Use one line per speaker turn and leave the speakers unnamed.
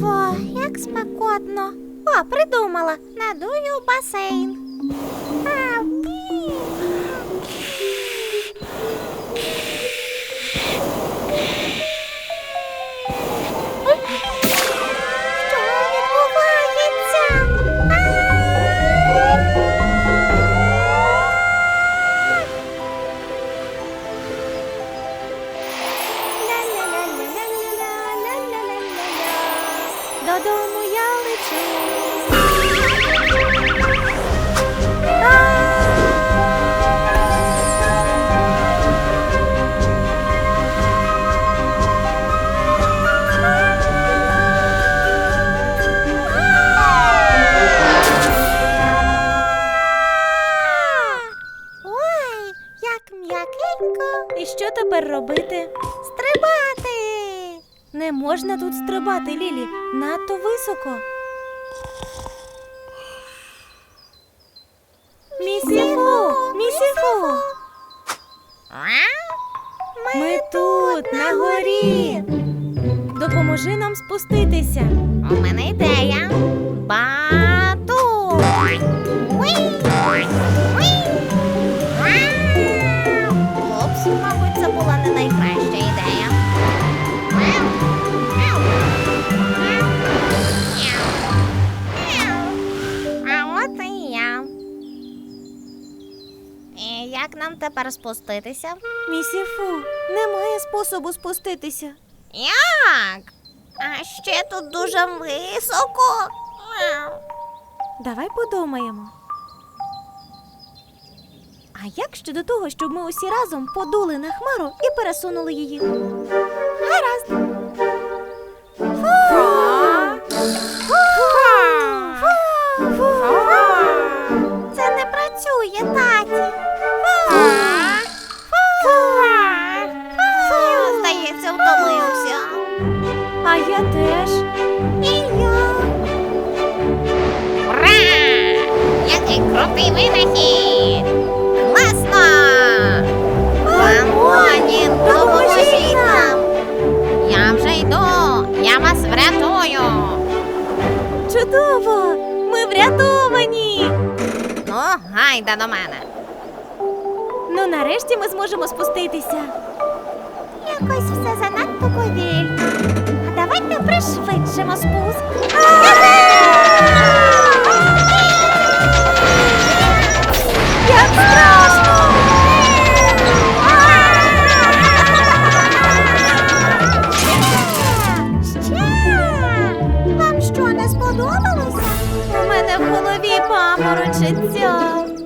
Фу, як спекотно. О, придумала. Надую басейн. Додому я лечу. Ой, як м'якенько.
І що тепер робити?
Стрибати.
Не можна тут стрибати, Лілі. Надто високо. Місіфу! Місіфу! Ми тут, на горі. Допоможи нам спуститися.
У мене ідея. Батут. Упс, мабуть, це була не найкраща І як нам тепер спуститися?
Місіфу, немає способу спуститися.
Як? А ще тут дуже високо. Мяу.
Давай подумаємо. А як щодо того, щоб ми усі разом подули на хмару і пересунули її? Гаразд. Я теж.
І я. Ура! Який крутий винахід! Класно! Ламоні, допоможіть нам! Я вже йду, я вас врятую.
Чудово! Ми врятовані!
Ну, гайда до мене.
Ну, нарешті ми зможемо спуститися.
Якось все занадто повільно. Давайте пришвидшимо спуск. Як! Вам що, не сподобалося?
У мене в голові паморочиться.